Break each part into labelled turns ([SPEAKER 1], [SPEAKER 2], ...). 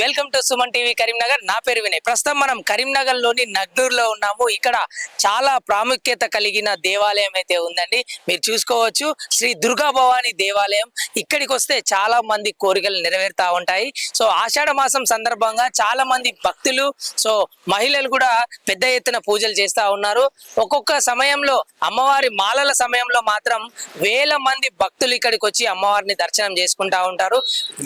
[SPEAKER 1] Welcome to Suman TV Karimnagar. నా పేరు వినయ్. ప్రస్తుతం మనం కరీంనగర్లోని నగ్నూర్లో ఉన్నాము. ఇక్కడ చాలా ప్రాముఖ్యత కలిగిన దేవాలయం అయితే ఉందండి. మీరు చూసుకోవచ్చు శ్రీ దుర్గా భవాని దేవాలయం. ఇక్కడికి వస్తే చాలా మంది కోరికలు నెరవేరుతా ఉంటాయి. సో ఆషాఢ మాసం సందర్భంగా చాలా మంది భక్తులు సో మహిళలు కూడా పెద్ద ఎత్తున పూజలు చేస్తా ఉన్నారు. ఒక్కొక్క సమయంలో అమ్మవారి మాలల సమయంలో మాత్రం వేల మంది భక్తులు ఇక్కడికి వచ్చి అమ్మవారిని దర్శనం చేసుకుంటా ఉంటారు.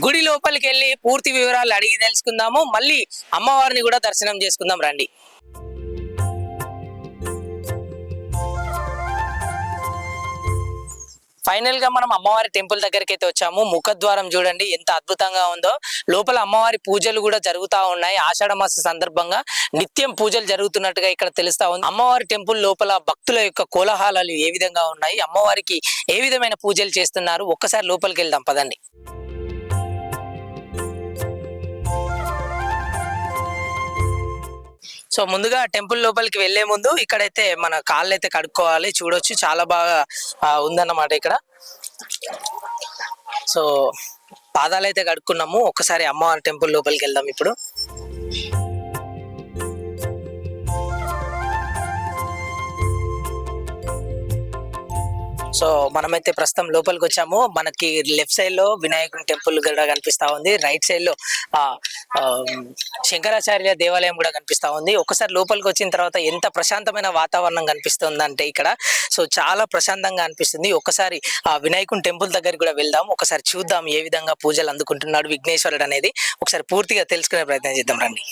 [SPEAKER 1] గుడి లోపలికి వెళ్ళి పూర్తి వివరాలు అడిగి తెలుసుకుందాము. మళ్ళీ అమ్మవారిని కూడా దర్శనం చేసుకుందాం రండి. ఫైనల్గా మనం అమ్మవారి టెంపుల్ దగ్గరికి అయితే వచ్చాము. ముఖద్వారం చూడండి ఎంత అద్భుతంగా ఉందో. లోపల అమ్మవారి పూజలు కూడా జరుగుతా ఉన్నాయి. ఆషాఢ మాస సందర్భంగా నిత్యం పూజలు జరుగుతున్నట్టుగా ఇక్కడ తెలుస్తా ఉంది. అమ్మవారి టెంపుల్ లోపల భక్తుల యొక్క కోలాహలాలు ఏ విధంగా ఉన్నాయి? అమ్మవారికి ఏ విధమైన పూజలు చేస్తున్నారు? ఒక్కసారి లోపలికి వెళ్దాం పదండి. సో ముందుగా టెంపుల్ లోపలికి వెళ్ళే ముందు ఇక్కడైతే మన కాళ్ళు అయితే కడుక్కోవాలి చూడొచ్చు. చాలా బాగా ఉందన్నమాట ఇక్కడ. సో పాదాలు అయితే కడుక్కున్నాము. ఒకసారి అమ్మవారి టెంపుల్ లోపలికి వెళ్దాం ఇప్పుడు. సో మనమైతే ప్రస్తుతం లోపలికి వచ్చాము మనకి లెఫ్ట్ సైడ్లో వినాయకుని టెంపుల్ కూడా కనిపిస్తా ఉంది. రైట్ సైడ్లో ఆ శంకరాచార్య దేవాలయం కూడా కనిపిస్తా ఉంది. ఒకసారి లోపలికి వచ్చిన తర్వాత ఎంత ప్రశాంతమైన వాతావరణం కనిపిస్తుందంటే ఇక్కడ. సో చాలా ప్రశాంతంగా అనిపిస్తుంది. ఒకసారి ఆ వినాయకుని టెంపుల్ దగ్గరికి కూడా వెళ్దాం. ఒకసారి చూద్దాం ఏ విధంగా పూజలు అందుకుంటున్నాడు విఘ్నేశ్వరుడు అనేది. ఒకసారి పూర్తిగా తెలుసుకునే ప్రయత్నం చేద్దాం రండి.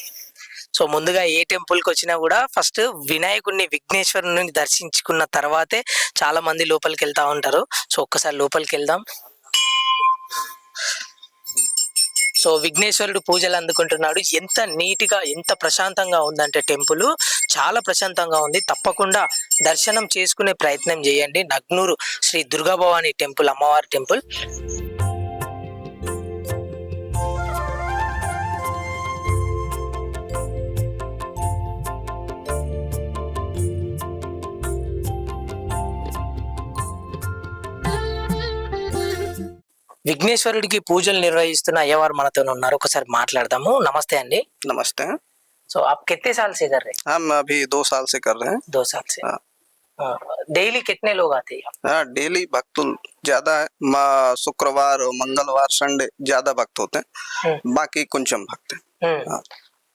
[SPEAKER 1] సో ముందుగా ఏ టెంపుల్కి వచ్చినా కూడా ఫస్ట్ వినాయకుడిని విఘ్నేశ్వరుని దర్శించుకున్న తర్వాతే చాలా మంది లోపలికి వెళ్తా ఉంటారు. సో ఒక్కసారి లోపలికి వెళ్దాం. సో విఘ్నేశ్వరుడు పూజలు అందుకుంటున్నాడు. ఎంత నీట్గా ఎంత ప్రశాంతంగా ఉందంటే టెంపుల్ చాలా ప్రశాంతంగా ఉంది. తప్పకుండా దర్శనం చేసుకునే ప్రయత్నం చేయండి. నగ్నూరు శ్రీ దుర్గాభవాని టెంపుల్ అమ్మవారి టెంపుల్. విఘ్నేశ్వరుడికి పూజలు నిర్వహిస్తున్న అయ్యవారు మనతో ఉన్నారు ఒకసారి మాట్లాడదాము నమస్తే అండి
[SPEAKER 2] नमस्ते
[SPEAKER 1] సో आप कितने साल से कर रहे हैं
[SPEAKER 2] हम अभी दो साल से कर रहे हैं
[SPEAKER 1] दो साल से
[SPEAKER 2] हाँ।
[SPEAKER 1] डेली कितने लोग आते हैं
[SPEAKER 2] हाँ डेली भक्त ज्यादा है मा- शुक्रवार और मंगलवार संडे ज्यादा भक्त होते हैं बाकी कुंचम भक्त हैं
[SPEAKER 1] हम्म।
[SPEAKER 2] हाँ।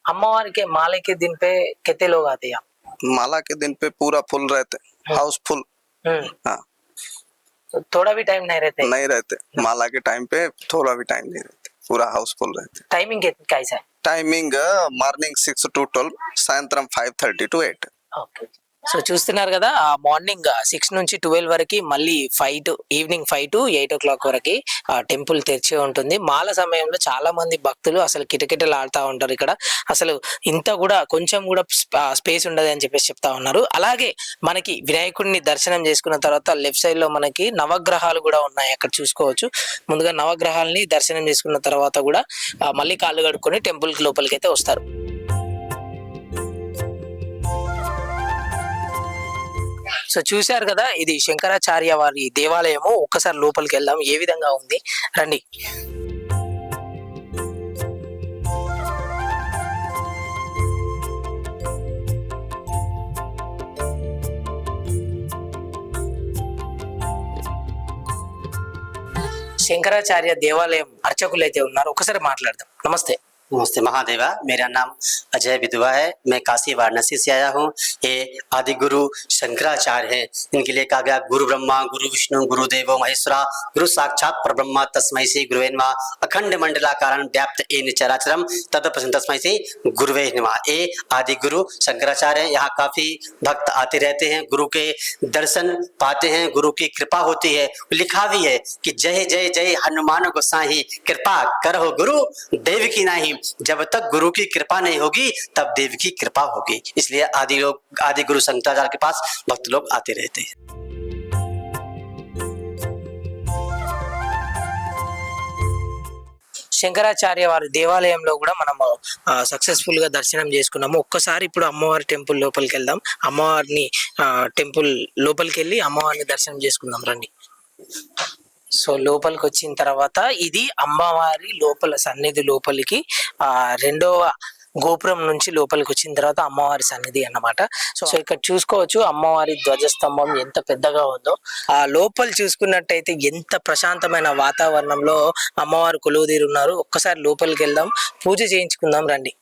[SPEAKER 1] अम्मावार के माले के दिन पे कितने लोग आते हैं
[SPEAKER 2] माला के दिन पे पूरा फुल रहते हाउस फुल
[SPEAKER 1] हम्म।
[SPEAKER 2] हाँ
[SPEAKER 1] थोड़ा भी टाइम नहीं रहते।
[SPEAKER 2] नहीं रहते। माला के टाइम पे थोड़ा भी टाइम नहीं रहते। पूरा हाउसफुल रहते।
[SPEAKER 1] टाइमिंग कैसा है।
[SPEAKER 2] Timing morning six to twelve सायंत्र five thirty to eight
[SPEAKER 1] okay so చూస్తున్నారు కదా ఆ మార్నింగ్ సిక్స్ నుంచి ట్వెల్వ్ వరకు మళ్ళీ five to evening five to eight o'clock వరకు ఆ టెంపుల్ తెరిచి ఉంటుంది. మాల సమయంలో చాలా మంది భక్తులు అసలు కిటకిటలు ఆడుతూ ఉంటారు ఇక్కడ. అసలు ఇంత కూడా కొంచెం కూడా స్పేస్ ఉండదు అని చెప్పేసి చెప్తా ఉన్నారు. అలాగే మనకి వినాయకుడిని దర్శనం చేసుకున్న తర్వాత లెఫ్ట్ సైడ్లో మనకి నవగ్రహాలు కూడా ఉన్నాయి అక్కడ చూసుకోవచ్చు. ముందుగా నవగ్రహాలని దర్శనం చేసుకున్న తర్వాత కూడా మళ్ళీ కాళ్ళు కడుక్కొని టెంపుల్ లోపలికి అయితే వస్తారు. సో చూశారు కదా ఇది శంకరాచార్య వారి దేవాలయము. ఒక్కసారి లోపలికి వెళ్దాం ఏ విధంగా ఉంది? రండి. శంకరాచార్య దేవాలయం అర్చకులు అయితే ఉన్నారు. ఒకసారి మాట్లాడదాం. నమస్తే.
[SPEAKER 3] नमस्ते महादेवा, मेरा नाम अजय विधवा है। मैं काशी वाराणसी से आया हूँ। ये आदि गुरु शंकराचार्य हैं। इनके लिए कहा गया, गुरु ब्रह्मा, गुरु विष्णु, गुरु देवो, महेश्वरा, गुरु साक्षात पर ब्रह्मा तस्मय से गुरुवे नमः। अखंड मंडलाकारं व्याप्त ए चराचरम तत्प्रसन्न तस्मै से गुरुवे नमः। ये आदि गुरु शंकराचार्य हैं। यहाँ काफ़ी भक्त आते रहते हैं। गुरु के दर्शन पाते हैं। गुरु की कृपा होती है। लिखा भी है कि जय जय जय, हनुमान गोसाई, कृपा करो गुरु, देव की नहीं। जब तक गुरु की कृपा नहीं होगी तब देव की कृपा होगी इसलिए आदि लोग आदि गुरु शंकराचार्य के पास भक्त लोग आते रहते हैं
[SPEAKER 1] శంకరాచార్య వారి దేవాలయంలో కూడా మనము సక్సెస్ఫుల్ గా దర్శనం చేసుకున్నాము ఒక్కసారి ఇప్పుడు అమ్మవారి టెంపుల్ లోపలికి వెళ్దాం అమ్మవారిని టెంపుల్ లోపలికి వెళ్ళి అమ్మవారిని దర్శనం చేసుకుందాం రండి సో లోపలికి వచ్చిన తర్వాత ఇది అమ్మవారి లోపల సన్నిధి లోపలికి ఆ రెండవ గోపురం నుంచి లోపలికి వచ్చిన తర్వాత అమ్మవారి సన్నిధి అన్నమాట. సో ఇక్కడ చూసుకోవచ్చు అమ్మవారి ధ్వజస్తంభం ఎంత పెద్దగా ఉందో. ఆ లోపల చూసుకున్నట్టయితే ఎంత ప్రశాంతమైన వాతావరణంలో అమ్మవారు కొలువుదీరు ఉన్నారు ఒక్కసారి లోపలికి వెళ్దాం పూజ చేయించుకుందాం రండి.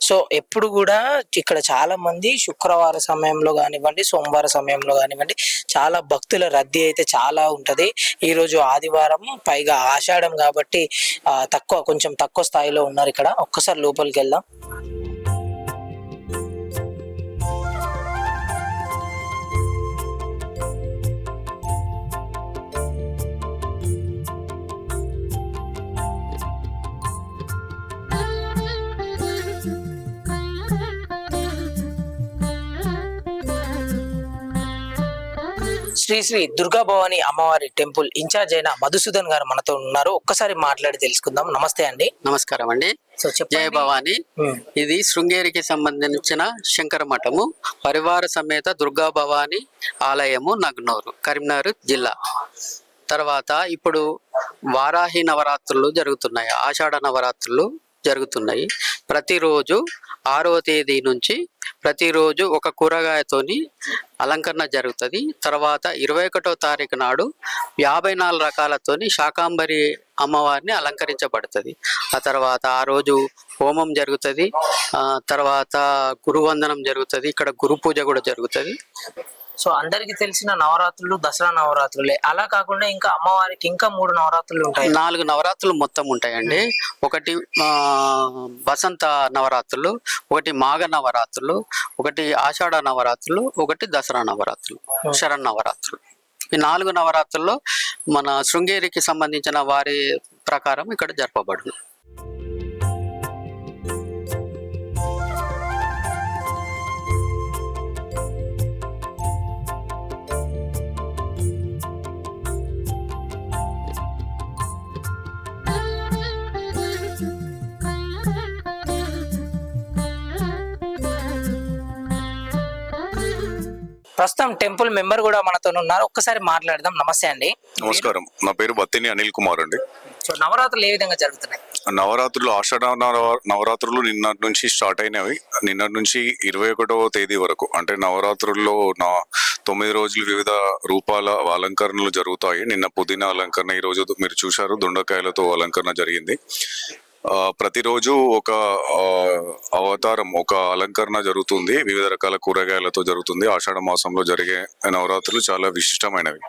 [SPEAKER 1] సో ఎప్పుడు కూడా ఇక్కడ చాలా మంది శుక్రవార సమయంలో కానివ్వండి సోమవార సమయంలో కానివ్వండి చాలా భక్తుల రద్దీ అయితే చాలా ఉంటుంది. ఈరోజు ఆదివారం పైగా ఆషాఢం కాబట్టి తక్కువ కొంచెం తక్కువ స్థాయిలో ఉన్నారు ఇక్కడ. ఒక్కసారి లోపలికి వెళ్దాం. శ్రీ శ్రీ దుర్గా భవాని అమ్మవారి టెంపుల్ ఇన్ఛార్జ్ అయిన మధుసూదన్ గారు మనతో ఉన్నారు. ఒక్కసారి మాట్లాడి తెలుసుకుందాం. నమస్తే అండి.
[SPEAKER 4] నమస్కారం అండి.
[SPEAKER 1] సో
[SPEAKER 4] జయ భవాని. ఇది శృంగేరికి సంబంధించిన శంకర మఠము. పరివార సమేత దుర్గా భవాని ఆలయము నగ్నూరు కరీంనగర్ జిల్లా. తర్వాత ఇప్పుడు వారాహి నవరాత్రులు జరుగుతున్నాయి. ఆషాఢ నవరాత్రులు జరుగుతున్నాయి. ప్రతిరోజు ఆరవ తేదీ నుంచి ప్రతిరోజు ఒక కూరగాయతోని అలంకరణ జరుగుతుంది. తర్వాత ఇరవై ఒకటో తారీఖు నాడు యాభై నాలుగు రకాలతోని శాకాంబరి అమ్మవారిని అలంకరించబడుతుంది. ఆ తర్వాత ఆ రోజు హోమం జరుగుతుంది. తర్వాత గురువందనం జరుగుతుంది. ఇక్కడ గురు పూజ కూడా జరుగుతుంది.
[SPEAKER 1] సో అందరికి తెలిసిన నవరాత్రులు దసరా నవరాత్రులే. అలా కాకుండా ఇంకా అమ్మవారికి ఇంకా మూడు నవరాత్రులు ఉంటాయి.
[SPEAKER 4] నాలుగు నవరాత్రులు మొత్తం ఉంటాయండి. ఒకటి ఆ, వసంత నవరాత్రులు ఒకటి మాఘ నవరాత్రులు ఒకటి ఆషాఢ నవరాత్రులు ఒకటి దసరా నవరాత్రులు శరణ్ నవరాత్రులు. ఈ నాలుగు నవరాత్రుల్లో మన శృంగేరికి సంబంధించిన వారి ప్రకారం ఇక్కడ జరపబడును.
[SPEAKER 1] ప్రస్తుతం టెంపుల్ మెంబర్ కూడా మనతో ఉన్నారు. ఒక్కసారి మాట్లాడదాం. నమస్తే అండి.
[SPEAKER 5] నమస్కారం. నా పేరు బత్తిని అనిల్ కుమార్ అండి.
[SPEAKER 1] సో నవరాత్రులు ఏ విధంగా జరుగుతున్నాయి?
[SPEAKER 5] నవరాత్రులు ఆషాఢ నవ- నవరాత్రులు నిన్నటి నుంచి స్టార్ట్ అయినవి. నిన్నటి నుంచి ఇరవై ఒకటవ తేదీ వరకు అంటే నవరాత్రుల్లో నా తొమ్మిది రోజులు వివిధ రూపాల అలంకరణలు జరుగుతాయి. నిన్న పుదీనా అలంకరణ ఈ రోజు మీరు చూశారు దొండకాయలతో అలంకరణ జరిగింది. ప్రతిరోజు ఒక అవతారం ఒక అలంకరణ జరుగుతుంది. వివిధ రకాల కూరగాయలతో జరుగుతుంది. ఆషాఢ మాసంలో జరిగే నవరాత్రులు చాలా విశిష్టమైనవి.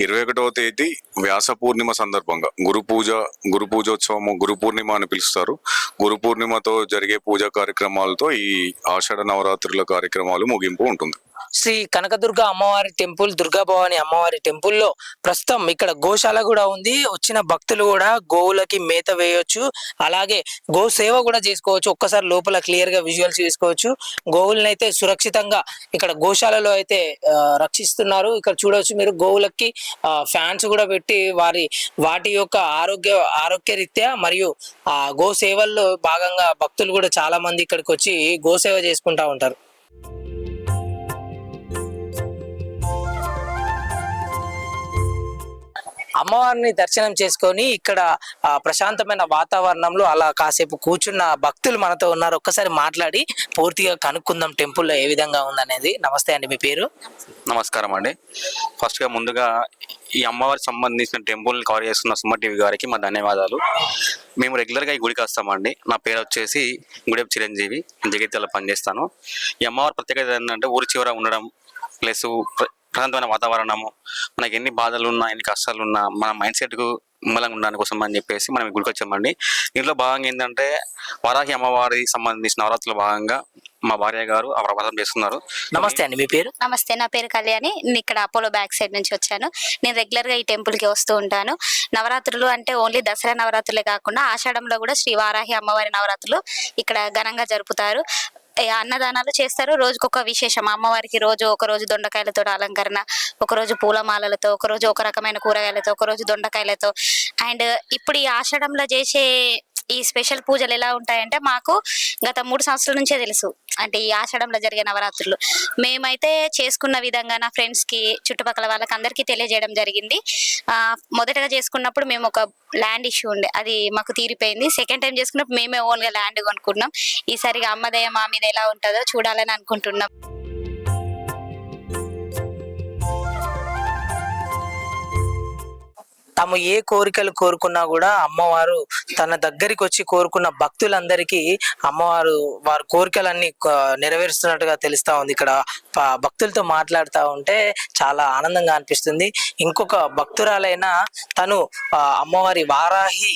[SPEAKER 5] ఇరవై ఒకటవ తేదీ వ్యాస పూర్ణిమ సందర్భంగా. గురు పూజ గురు పూజోత్సవము గురు పూర్ణిమ అని పిలుస్తారు. గురు పూర్ణిమతో జరిగే పూజా కార్యక్రమాలతో ఈ ఆషాఢ నవరాత్రుల కార్యక్రమాలు ముగింపు ఉంటుంది.
[SPEAKER 1] శ్రీ కనకదుర్గ అమ్మవారి టెంపుల్ దుర్గా భవాని అమ్మవారి టెంపుల్లో ప్రస్తుతం ఇక్కడ గోశాల కూడా ఉంది. వచ్చిన భక్తులు కూడా గోవులకి మేత వేయొచ్చు. అలాగే గో సేవ కూడా చేసుకోవచ్చు. ఒక్కసారి లోపల క్లియర్గా విజువల్స్ చేసుకోవచ్చు. గోవులను అయితే సురక్షితంగా ఇక్కడ గోశాలలో అయితే రక్షిస్తున్నారు. ఇక్కడ చూడవచ్చు మీరు గోవులకి ఫ్యాన్స్ కూడా పెట్టి వారి వాటి యొక్క ఆరోగ్య ఆరోగ్య రీత్యా మరియు ఆ గో సేవల్లో భాగంగా భక్తులు కూడా చాలా మంది ఇక్కడికి వచ్చి గోసేవ చేసుకుంటా ఉంటారు. అమ్మవారిని దర్శనం చేసుకొని ఇక్కడ ప్రశాంతమైన వాతావరణంలో అలా కాసేపు కూర్చున్న భక్తులు మనతో ఉన్నారు. ఒక్కసారి మాట్లాడి పూర్తిగా కనుక్కుందాం టెంపుల్లో ఏ విధంగా ఉందనేది. నమస్తే అండి మీ పేరు?
[SPEAKER 6] నమస్కారం అండి. ఫస్ట్గా ముందుగా ఈ అమ్మవారికి సంబంధించిన టెంపుల్ని కవర్ చేస్తున్న సుమ టీవీ గారికి మా ధన్యవాదాలు. మేము రెగ్యులర్గా ఈ గుడికి వస్తామండి. నా పేరు వచ్చేసి గుడెప్ చిరంజీవి. జగిత్యాల పనిచేస్తాను. ఈ అమ్మవారి ప్రత్యేకత ఏంటంటే ఊరి చివర ఉండడం ప్లస్ ప్రశాంతమైన వాతావరణము మనకి ఎన్ని బాధలు ఉన్నా ఎన్ని కష్టాలు ఉన్నా మన మైండ్ సెట్కు మూలంగా ఉండడానికి కోసం అని చెప్పేసి మనం ఈ గుడికి వచ్చామండి. దీంట్లో భాగంగా ఏంటంటే వారాహి అమ్మవారి సంబంధించిన నవరాత్రుల భాగంగా మా భార్య గారు ఆ వ్రతం చేస్తున్నారు.
[SPEAKER 1] నమస్తే అండి మీ పేరు?
[SPEAKER 7] నమస్తే నా పేరు కళ్యాణి. నేను ఇక్కడ అపోలో బ్యాక్ సైడ్ నుంచి వచ్చాను. నేను రెగ్యులర్గా ఈ టెంపుల్కి వస్తూ ఉంటాను. నవరాత్రులు అంటే ఓన్లీ దసరా నవరాత్రులే కాకుండా ఆషాఢంలో కూడా శ్రీ వారాహి అమ్మవారి నవరాత్రులు ఇక్కడ ఘనంగా జరుపుతారు. అన్నదానాలు చేస్తారు. రోజుకొక విశేషం. అమ్మవారికి రోజు ఒక రోజు దొండకాయలతో అలంకరణ ఒక రోజు పూలమాలలతో ఒక రోజు ఒక రకమైన కూరగాయలతో ఒకరోజు దొండకాయలతో. అండ్ ఇప్పుడు ఈ ఆషాఢంలో చేసే ఈ స్పెషల్ పూజలు ఎలా ఉంటాయంటే మాకు గత మూడు సంవత్సరాల నుంచే తెలుసు. అంటే ఈ ఆషాఢంలో జరిగే నవరాత్రులు. మేమైతే చేసుకున్న విధంగా నా ఫ్రెండ్స్కి చుట్టుపక్కల వాళ్ళకి అందరికీ తెలియజేయడం జరిగింది. మొదటగా చేసుకున్నప్పుడు మేము ఒక ల్యాండ్ ఇష్యూ ఉండే. అది మాకు తీరిపోయింది. సెకండ్ టైం చేసుకున్నప్పుడు మేమే ఓన్గా ల్యాండ్ కొనుక్కున్నాం. ఈసారిగా అమ్మదయ్య మా మీద ఎలా ఉంటుందో చూడాలని అనుకుంటున్నాం.
[SPEAKER 1] తాము ఏ కోరికలు కోరుకున్నా కూడా అమ్మవారు తన దగ్గరికి వచ్చి కోరుకున్న భక్తులందరికీ అమ్మవారు వారి కోరికలన్నీ నెరవేరుస్తున్నట్టుగా తెలుస్తా ఉంది. ఇక్కడ భక్తులతో మాట్లాడుతూ ఉంటే చాలా ఆనందంగా అనిపిస్తుంది. ఇంకొక భక్తురాలైన తను అమ్మవారి వారాహి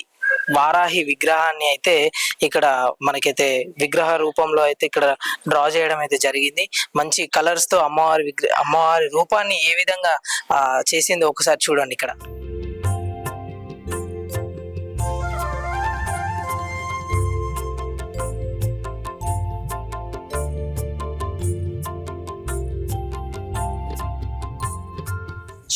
[SPEAKER 1] వారాహి విగ్రహాన్ని అయితే ఇక్కడ మనకైతే విగ్రహ రూపంలో అయితే ఇక్కడ డ్రా చేయడం అయితే జరిగింది. మంచి కలర్స్తో అమ్మవారి విగ్రహ అమ్మవారి రూపాన్ని ఏ విధంగా చేసిందో ఒకసారి చూడండి ఇక్కడ.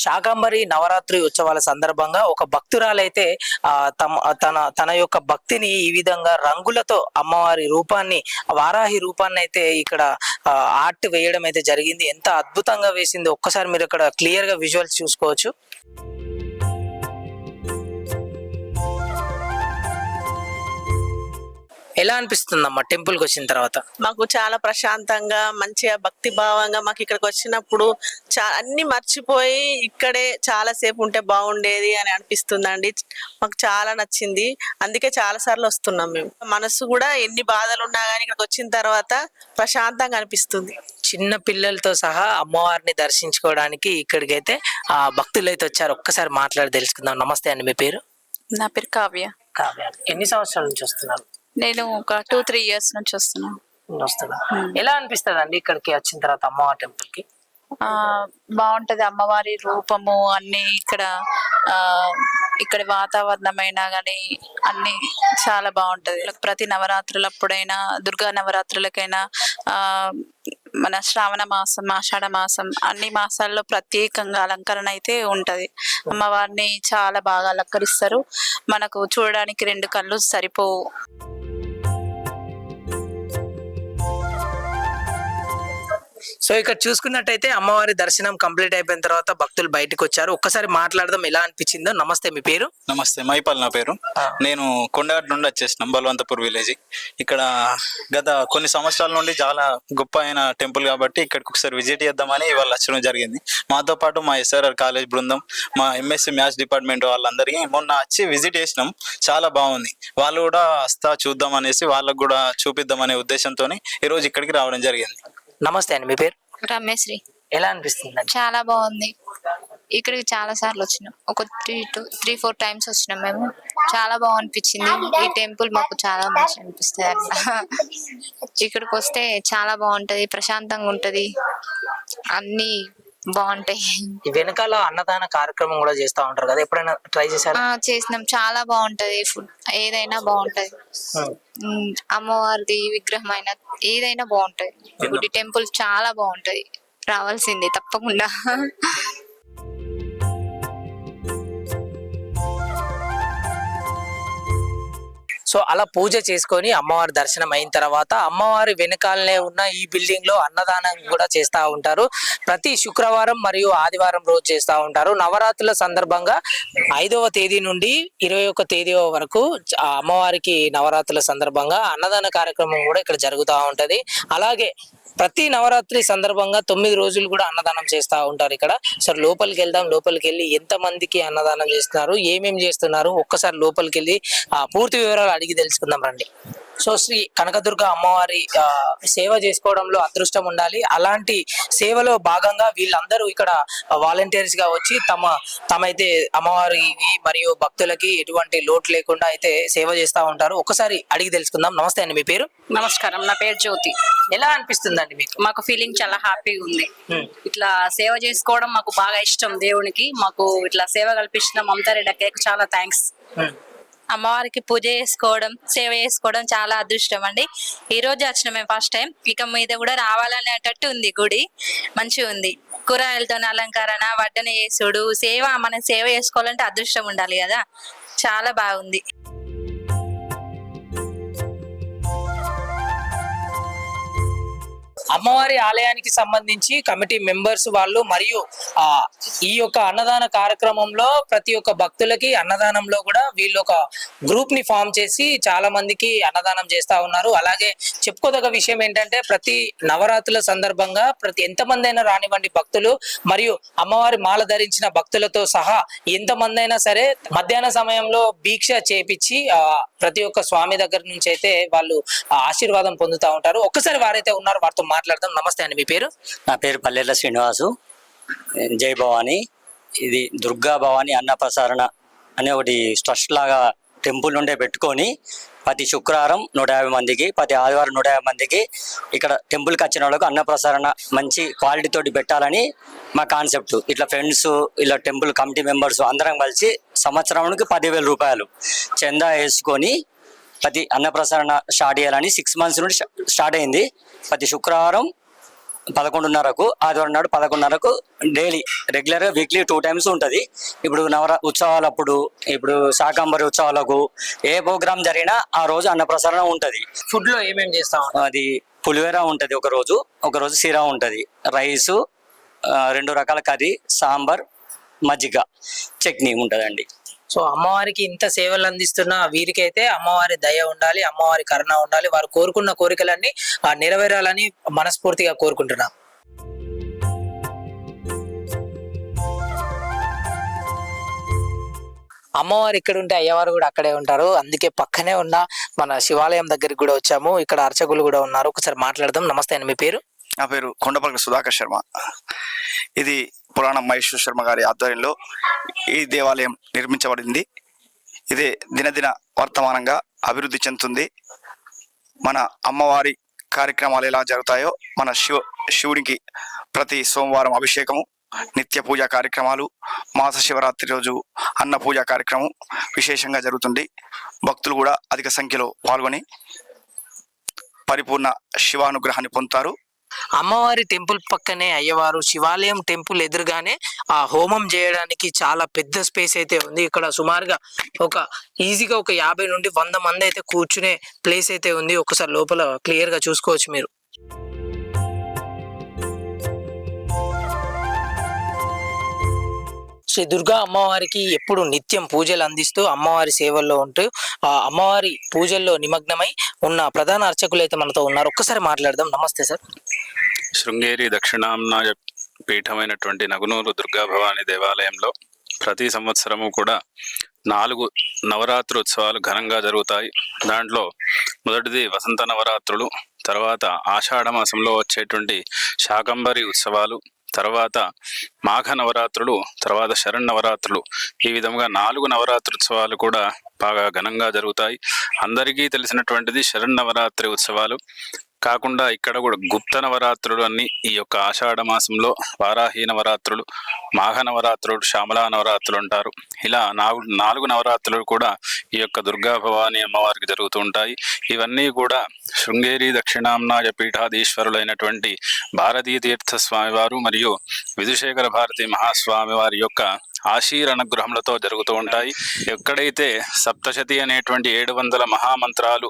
[SPEAKER 1] శాకంబరి నవరాత్రి ఉత్సవాల సందర్భంగా ఒక భక్తురాలైతే ఆ తమ తన తన యొక్క భక్తిని ఈ విధంగా రంగులతో అమ్మవారి రూపాన్ని వారాహి రూపాన్ని అయితే ఇక్కడ ఆర్ట్ వేయడం అయితే జరిగింది. ఎంత అద్భుతంగా వేసింది ఒక్కసారి మీరు ఇక్కడ క్లియర్గా విజువల్స్ చూసుకోవచ్చు. ఎలా అనిపిస్తుందమ్మా టెంపుల్కి వచ్చిన తర్వాత?
[SPEAKER 8] మాకు చాలా ప్రశాంతంగా మంచిగా భక్తి భావంగా మాకు ఇక్కడికి వచ్చినప్పుడు చా అన్ని మర్చిపోయి ఇక్కడే చాలా సేపు ఉంటే బాగుండేది అని అనిపిస్తుందండి. మాకు చాలా నచ్చింది. అందుకే చాలా సార్లు వస్తున్నాం మేము. మనసు కూడా ఎన్ని బాధలు ఉన్నా కానీ ఇక్కడికి వచ్చిన తర్వాత ప్రశాంతంగా అనిపిస్తుంది.
[SPEAKER 1] చిన్న పిల్లలతో సహా అమ్మవారిని దర్శించుకోవడానికి ఇక్కడికైతే ఆ భక్తులు అయితే వచ్చారు. ఒక్కసారి మాట్లాడి తెలుసుకుందాం. నమస్తే అండి మీ పేరు?
[SPEAKER 9] నా పేరు కావ్య.
[SPEAKER 1] కావ్య. ఎన్ని సంవత్సరాల నుంచి వస్తున్నారు?
[SPEAKER 9] నేను ఒక టూ త్రీ ఇయర్స్ నుంచి వస్తున్నాను
[SPEAKER 1] ఎలా అనిపిస్తుంది అండి ఇక్కడికి వచ్చిన తర్వాత అమ్మవారి టెంపుల్కి
[SPEAKER 9] ఆ బాగుంటది అమ్మవారి రూపము అన్ని ఇక్కడ ఆ ఇక్కడ వాతావరణం అయినా కానీ అన్ని చాలా బాగుంటది ప్రతి నవరాత్రులప్పుడైనా దుర్గా నవరాత్రులకైనా ఆ మన శ్రావణ మాసం ఆషాఢ మాసం అన్ని మాసాల్లో ప్రత్యేకంగా అలంకరణ అయితే ఉంటది. అమ్మవారిని చాలా బాగా అలంకరిస్తారు. మనకు చూడడానికి రెండు కళ్ళు సరిపోవు.
[SPEAKER 1] సో ఇక్కడ చూసుకున్నట్టయితే అమ్మవారి దర్శనం కంప్లీట్ అయిపోయిన తర్వాత భక్తులు బయటకు వచ్చారు. ఒక్కసారి మాట్లాడదాం ఎలా అనిపించిందో. నమస్తే మీ పేరు?
[SPEAKER 10] నమస్తే మైపాల్ నా పేరు. నేను కొండగట్ నుండి వచ్చేసినాం బలవంతపూర్ విలేజ్. ఇక్కడ గత కొన్ని సంవత్సరాల నుండి చాలా గొప్ప అయిన టెంపుల్ కాబట్టి ఇక్కడికి ఒకసారి విజిట్ చేద్దామని ఇవాళ వచ్చడం జరిగింది. మాతో పాటు మా ఎస్ఆర్ఆర్ కాలేజ్ బృందం మా ఎంఎస్సి మ్యాథ్స్ డిపార్ట్మెంట్ వాళ్ళందరికీ మొన్న వచ్చి విజిట్ చేసినాం. చాలా బాగుంది. వాళ్ళు కూడా వస్తా చూద్దాం అనేసి వాళ్ళకు కూడా చూపిద్దాం అనే ఉద్దేశంతో ఈరోజు ఇక్కడికి రావడం జరిగింది.
[SPEAKER 1] నమస్తే అండి మీ పేరు?
[SPEAKER 9] రమేశ్రీ.
[SPEAKER 1] ఎలా అనిపిస్తుంది?
[SPEAKER 9] చాలా బాగుంది. ఇక్కడికి చాలా సార్లు వచ్చినాం. ఒక three two three four times వచ్చినాం మేము. చాలా బాగా అనిపించింది ఈ టెంపుల్ మాకు చాలా మంచి అనిపిస్తుంది అట్లా ఇక్కడికి వస్తే చాలా బాగుంటది ప్రశాంతంగా ఉంటది. అన్ని బాగుంటాయి.
[SPEAKER 1] వెనకాల అన్నదాన కార్యక్రమం కూడా చేస్తా ఉంటారు కదా? ఎప్పుడైనా ట్రై చేశారు?
[SPEAKER 9] చేసినాం. చాలా బాగుంటది ఫుడ్. ఏదైనా బాగుంటది. అమ్మవారిది విగ్రహం అయినా ఏదైనా బాగుంటది. గుడి టెంపుల్ చాలా బాగుంటది. రావాల్సిందే తప్పకుండా.
[SPEAKER 1] సో అలా పూజ చేసుకొని అమ్మవారి దర్శనం అయిన తర్వాత అమ్మవారి వెనకాలనే ఉన్న ఈ బిల్డింగ్లో అన్నదానం కూడా చేస్తా ఉంటారు. ప్రతి శుక్రవారం మరియు ఆదివారం రోజు చేస్తూ ఉంటారు. నవరాత్రుల సందర్భంగా ఐదవ తేదీ నుండి ఇరవై ఒక్క తేదీ వరకు అమ్మవారికి నవరాత్రుల సందర్భంగా అన్నదాన కార్యక్రమం కూడా ఇక్కడ జరుగుతూ ఉంటుంది. అలాగే ప్రతి నవరాత్రి సందర్భంగా తొమ్మిది రోజులు కూడా అన్నదానం చేస్తా ఉంటారు ఇక్కడ. సరే లోపలికి వెళ్దాం లోపలికి వెళ్ళి ఎంత మందికి అన్నదానం చేస్తున్నారు ఏమేం చేస్తున్నారు ఒక్కసారి లోపలికి వెళ్ళి ఆ పూర్తి వివరాలు అడిగి తెలుసుకుందాం రండి. సో శ్రీ కనకదుర్గ అమ్మవారి సేవ చేసుకోవడంలో అదృష్టం ఉండాలి. అలాంటి సేవలో భాగంగా వీళ్ళందరూ ఇక్కడ వాలంటీర్స్గా వచ్చి తమ తమైతే అమ్మవారికి మరియు భక్తులకి ఎటువంటి లోటు లేకుండా అయితే సేవ చేస్తా ఉంటారు. ఒకసారి అడిగి తెలుసుకుందాం. నమస్తే అండి మీ పేరు?
[SPEAKER 11] నమస్కారం. నా పేరు జ్యోతి.
[SPEAKER 1] ఎలా అనిపిస్తుందండి మీకు?
[SPEAKER 11] మాకు ఫీలింగ్ చాలా హ్యాపీగా ఉంది. ఇట్లా సేవ చేసుకోవడం మాకు బాగా ఇష్టం దేవునికి. మాకు ఇట్లా సేవ కల్పించిన మమతా రెడ్డి అక్కయ్యకు చాలా థ్యాంక్స్.
[SPEAKER 7] అమ్మవారికి పూజ చేసుకోవడం సేవ చేసుకోవడం చాలా అదృష్టం అండి. ఈ రోజు వచ్చిన మేము ఫస్ట్ టైం ఇక మీద కూడా రావాలనేటట్టు ఉంది గుడి. మంచిగా ఉంది. కూరగాయలతో అలంకరణ వడ్డన చేసుడు సేవ మనం సేవ చేసుకోవాలంటే అదృష్టం ఉండాలి కదా. చాలా బాగుంది.
[SPEAKER 1] అమ్మవారి ఆలయానికి సంబంధించి కమిటీ మెంబర్స్ వాళ్ళు మరియు ఆ ఈ యొక్క అన్నదాన కార్యక్రమంలో ప్రతి ఒక్క భక్తులకి అన్నదానంలో కూడా వీళ్ళు ఒక గ్రూప్ని ఫామ్ చేసి చాలా మందికి అన్నదానం చేస్తా ఉన్నారు. అలాగే చెప్పుకోదగ్గ విషయం ఏంటంటే ప్రతి నవరాత్రుల సందర్భంగా ప్రతి ఎంతమంది అయినా రానివ్వండి భక్తులు మరియు అమ్మవారి మాల ధరించిన భక్తులతో సహా ఎంతమంది అయినా సరే మధ్యాహ్న సమయంలో భీక్ష చేపించి ఆ ప్రతి ఒక్క స్వామి దగ్గర నుంచి అయితే వాళ్ళు ఆశీర్వాదం పొందుతా ఉంటారు. ఒక్కసారి వారైతే ఉన్నారు వారితో మాట్లాడదాం. నమస్తే అండి మీ పేరు?
[SPEAKER 12] నా పేరు పల్లెల శ్రీనివాసు. జై భవాని. ఇది దుర్గా భవాని అన్న ప్రసారణ అనే ఒకటి ట్రస్ట్ లాగా టెంపుల్ నుండే పెట్టుకొని ప్రతి శుక్రవారం నూట యాభై మందికి ప్రతి ఆదివారం నూట యాభై మందికి ఇక్కడ టెంపుల్కి వచ్చిన వాళ్ళకు అన్న ప్రసారణ మంచి క్వాలిటీతో పెట్టాలని మా కాన్సెప్ట్. ఇట్లా ఫ్రెండ్స్ ఇలా టెంపుల్ కమిటీ మెంబర్స్ అందరం కలిసి సంవత్సరానికి పదివేల రూపాయలు చందా వేసుకొని ప్రతి అన్నప్రసారణ స్టార్ట్ చేయాలని సిక్స్ మంత్స్ నుండి స్టార్ట్ అయింది. ప్రతి శుక్రవారం పదకొండున్నరకు ఆదివారం నాడు పదకొండున్నరకు డైలీ రెగ్యులర్గా వీక్లీ టూ టైమ్స్ ఉంటుంది. ఇప్పుడు నవరా ఉత్సవాలప్పుడు ఇప్పుడు శాకాంబరి ఉత్సవాలకు ఏ ప్రోగ్రామ్ జరిగినా ఆ రోజు అన్నప్రసారణ ఉంటుంది.
[SPEAKER 1] ఫుడ్లో ఏమేమి చేస్తా?
[SPEAKER 12] అది పులిహోర ఉంటుంది ఒక రోజు ఒక రోజు సిరా ఉంటుంది. రైసు రెండు రకాల కర్రీ సాంబార్ మజ్జిగ చట్నీ ఉంటుందండి.
[SPEAKER 1] సో అమ్మవారికి ఇంత సేవలు అందిస్తున్న వీరికైతే అమ్మవారి దయ ఉండాలి అమ్మవారి కరుణ ఉండాలి. వారు కోరుకున్న కోరికలన్నీ ఆ నెరవేరాలని మనస్ఫూర్తిగా కోరుకుంటున్నాం. అమ్మవారు ఇక్కడ ఉంటే అయ్యవారు కూడా అక్కడే ఉంటారు. అందుకే పక్కనే ఉన్న మన శివాలయం దగ్గరికి కూడా వచ్చాము. ఇక్కడ అర్చకులు కూడా ఉన్నారు. ఒకసారి మాట్లాడదాం. నమస్తే అండి మీ పేరు?
[SPEAKER 13] నా పేరు కొండపల్లి సుధాకర్ శర్మ. ఇది పురాణం మహేశ్వర శర్మ గారి ఆధ్వర్యంలో ఈ దేవాలయం నిర్మించబడింది. ఇది దినదిన వర్తమానంగా అభివృద్ధి చెందుతుంది. మన అమ్మవారి కార్యక్రమాలు ఎలా జరుగుతాయో మన శివ శివునికి ప్రతి సోమవారం అభిషేకము నిత్య పూజా కార్యక్రమాలు మాస శివరాత్రి రోజు అన్న పూజా కార్యక్రమం విశేషంగా జరుగుతుంది. భక్తులు కూడా అధిక సంఖ్యలో పాల్గొని పరిపూర్ణ శివానుగ్రహాన్ని పొందుతారు.
[SPEAKER 1] అమ్మవారి టెంపుల్ పక్కనే అయ్యవారు శివాలయం టెంపుల్ ఎదురుగానే ఆ హోమం చేయడానికి చాలా పెద్ద స్పేస్ అయితే ఉంది. ఇక్కడ సుమారుగా ఒక ఈజీగా ఒక యాభై నుండి వంద మంది అయితే కూర్చునే ప్లేస్ అయితే ఉంది. ఒకసారి లోపల క్లియర్గా చూసుకోవచ్చు మీరు. శ్రీ దుర్గా అమ్మవారికి ఎప్పుడు నిత్యం పూజలు అందిస్తూ అమ్మవారి సేవల్లో ఉంటూ ఆ అమ్మవారి పూజల్లో నిమగ్నమై ఉన్న ప్రధాన అర్చకులు అయితే మనతో ఉన్నారు. ఒక్కసారి మాట్లాడదాం. నమస్తే సార్.
[SPEAKER 14] శృంగేరి దక్షిణాంనాయ పీఠమైనటువంటి నగునూరు దుర్గా భవాని దేవాలయంలో ప్రతి సంవత్సరము కూడా నాలుగు నవరాత్రి ఉత్సవాలు ఘనంగా జరుగుతాయి. దాంట్లో మొదటిది వసంత నవరాత్రులు తర్వాత ఆషాఢ మాసంలో వచ్చేటువంటి శాకంబరి ఉత్సవాలు తర్వాత మాఘ నవరాత్రులు తర్వాత శరణ్ నవరాత్రులు. ఈ విధంగా నాలుగు నవరాత్రి ఉత్సవాలు కూడా బాగా ఘనంగా జరుగుతాయి. అందరికీ తెలిసినటువంటిది శరణ్ నవరాత్రి ఉత్సవాలు. కాకుండా ఇక్కడ కూడా గుప్త నవరాత్రులు అన్ని ఈ యొక్క ఆషాఢ మాసంలో వారాహి నవరాత్రులు మాఘ నవరాత్రులు శ్యామలా నవరాత్రులు అంటారు. ఇలా నాలుగు నాలుగు నవరాత్రులు కూడా ఈ యొక్క దుర్గా భవాని అమ్మవారికి జరుగుతూ ఉంటాయి. ఇవన్నీ కూడా శృంగేరి దక్షిణాంనాయ పీఠాధీశ్వరులైనటువంటి భారతీ తీర్థ స్వామివారు మరియు విధుశేఖర భారతి మహాస్వామి వారి యొక్క ఆశీర్ అనుగ్రహములతో జరుగుతూ ఉంటాయి. ఎక్కడైతే సప్తశతి అనేటువంటి ఏడు వందల మహామంత్రాలు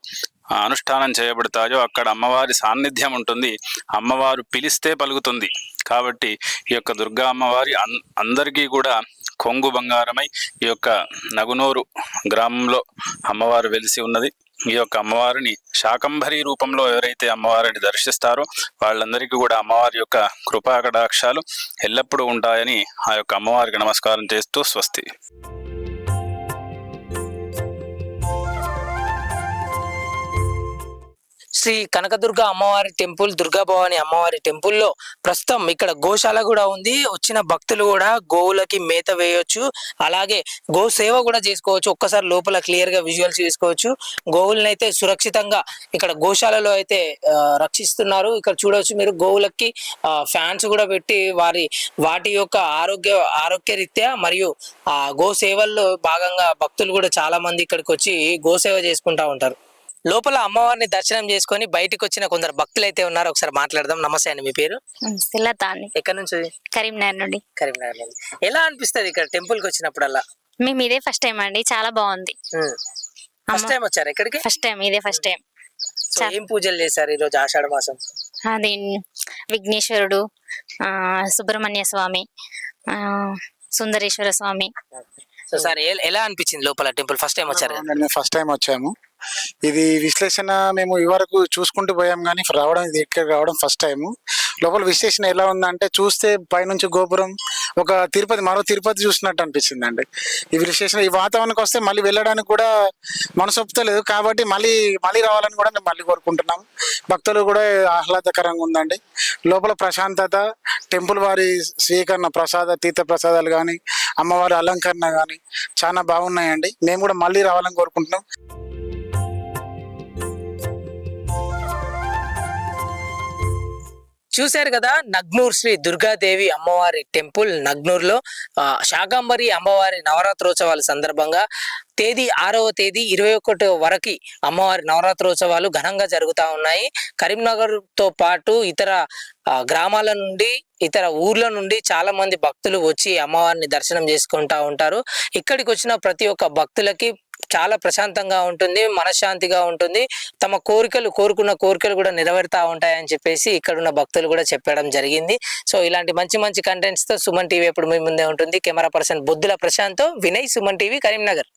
[SPEAKER 14] అనుష్ఠానం చేయబడతాయో అక్కడ అమ్మవారి సాన్నిధ్యం ఉంటుంది. అమ్మవారు పిలిస్తే పలుకుతుంది. కాబట్టి ఈ యొక్క దుర్గా అమ్మవారి అన్- అందరికీ కూడా కొంగు బంగారమై ఈ యొక్క నగునూరు గ్రామంలో అమ్మవారు వెలిసి ఉన్నది. ఈ యొక్క అమ్మవారిని శాకంభరి రూపంలో ఎవరైతే అమ్మవారిని దర్శిస్తారో వాళ్ళందరికీ కూడా అమ్మవారి యొక్క కృపా కటాక్షాలు ఎల్లప్పుడూ ఉంటాయని ఆ యొక్క అమ్మవారికి నమస్కారం చేస్తూ స్వస్తి.
[SPEAKER 1] శ్రీ కనకదుర్గ అమ్మవారి టెంపుల్ దుర్గా భవాని అమ్మవారి టెంపుల్లో ప్రస్తుతం ఇక్కడ గోశాల కూడా ఉంది. వచ్చిన భక్తులు కూడా గోవులకి మేత వేయొచ్చు. అలాగే గో సేవ కూడా చేసుకోవచ్చు. ఒక్కసారి లోపల క్లియర్గా విజువల్స్ చేసుకోవచ్చు. గోవులను అయితే సురక్షితంగా ఇక్కడ గోశాలలో అయితే రక్షిస్తున్నారు. ఇక్కడ చూడవచ్చు మీరు గోవులకి ఫ్యాన్స్ కూడా పెట్టి వారి వాటి యొక్క ఆరోగ్య ఆరోగ్య రీత్యా మరియు ఆ గో సేవల్లో భాగంగా భక్తులు కూడా చాలా మంది ఇక్కడికి వచ్చి గో సేవ చేసుకుంటా ఉంటారు. లోపల అమ్మవారిని దర్శనం చేసుకొని బయటకు వచ్చిన కొందరు భక్తులు అయితే ఉన్నారు ఒకసారి మాట్లాడదాం. నమస్తే అండి మీ పేరు?
[SPEAKER 7] అండి.
[SPEAKER 1] ఎక్కడి నుంచి?
[SPEAKER 7] కరీంనగర్ నుండి.
[SPEAKER 1] కరీంనగర్ నుండి. ఎలా అనిపిస్తుంది ఇక్కడ టెంపుల్కి వచ్చినప్పుడల్లా?
[SPEAKER 7] మేము ఇదే ఫస్ట్ టైం అండి చాలా బాగుంది.
[SPEAKER 1] ఫస్ట్ టైం వచ్చారు ఎక్కడికి
[SPEAKER 7] ఫస్ట్ టైం ఇదే ఫస్ట్ టైం.
[SPEAKER 1] ఏం పూజలు చేశారు ఈ రోజు ఆషాఢ మాసం?
[SPEAKER 7] అది విఘ్నేశ్వరుడు ఆ, సుబ్రహ్మణ్య స్వామి ఆ, సుందరేశ్వర స్వామి.
[SPEAKER 1] సో సార్ ఎలా అనిపించింది లోపల టెంపుల్? ఫస్ట్ టైం వచ్చారు కదా?
[SPEAKER 15] మేము ఫస్ట్ టైం వచ్చాము. ఇది విశ్లేషణ మేము ఇవరకు చూసుకుంటూ పోయాం కానీ రావడం ఇది ఇక్కడ రావడం ఫస్ట్ టైం లోపల విశ్లేషణ ఎలా ఉందంటే చూస్తే పైనుంచి గోపురం ఒక తిరుపతి మరో తిరుపతి చూసినట్టు అనిపించింది అండి ఈ విశ్లేషణ ఈ వాతావరణానికి వస్తే మళ్ళీ వెళ్ళడానికి కూడా మనసు ఒప్పుతలేదు కాబట్టి మళ్ళీ మళ్ళీ రావాలని కూడా మేము మళ్ళీ కోరుకుంటున్నాం. భక్తులు కూడా ఆహ్లాదకరంగా ఉందండి. లోపల ప్రశాంతత టెంపుల్ వారి స్వీకరణ ప్రసాద తీర్థ ప్రసాదాలు కానీ అమ్మవారి అలంకరణ కానీ చాలా బాగున్నాయండి. మేము కూడా మళ్ళీ రావాలని కోరుకుంటున్నాం.
[SPEAKER 1] చూశారు కదా నగ్నూర్ శ్రీ దుర్గాదేవి అమ్మవారి టెంపుల్ నగ్నూర్లో శాకాంబరి అమ్మవారి నవరాత్రోత్సవాల సందర్భంగా తేదీ ఆరవ తేదీ ఇరవై ఒకటో వరకు అమ్మవారి నవరాత్రోత్సవాలు ఘనంగా జరుగుతా ఉన్నాయి. కరీంనగర్తో పాటు ఇతర గ్రామాల నుండి ఇతర ఊర్ల నుండి చాలా మంది భక్తులు వచ్చి అమ్మవారిని దర్శనం చేసుకుంటా ఉంటారు. ఇక్కడికి వచ్చిన ప్రతి ఒక్క భక్తులకి చాలా ప్రశాంతంగా ఉంటుంది మనశ్శాంతిగా ఉంటుంది. తమ కోరికలు కోరుకున్న కోరికలు కూడా నెరవేరుతా ఉంటాయని చెప్పేసి ఇక్కడ ఉన్న భక్తులు కూడా చెప్పడం జరిగింది. సో ఇలాంటి మంచి మంచి కంటెంట్స్తో సుమన్ టీవీ ఎప్పుడు మీ ముందే ఉంటుంది. Camera person Boddula Prashanth Vinay Suman TV Karimnagar.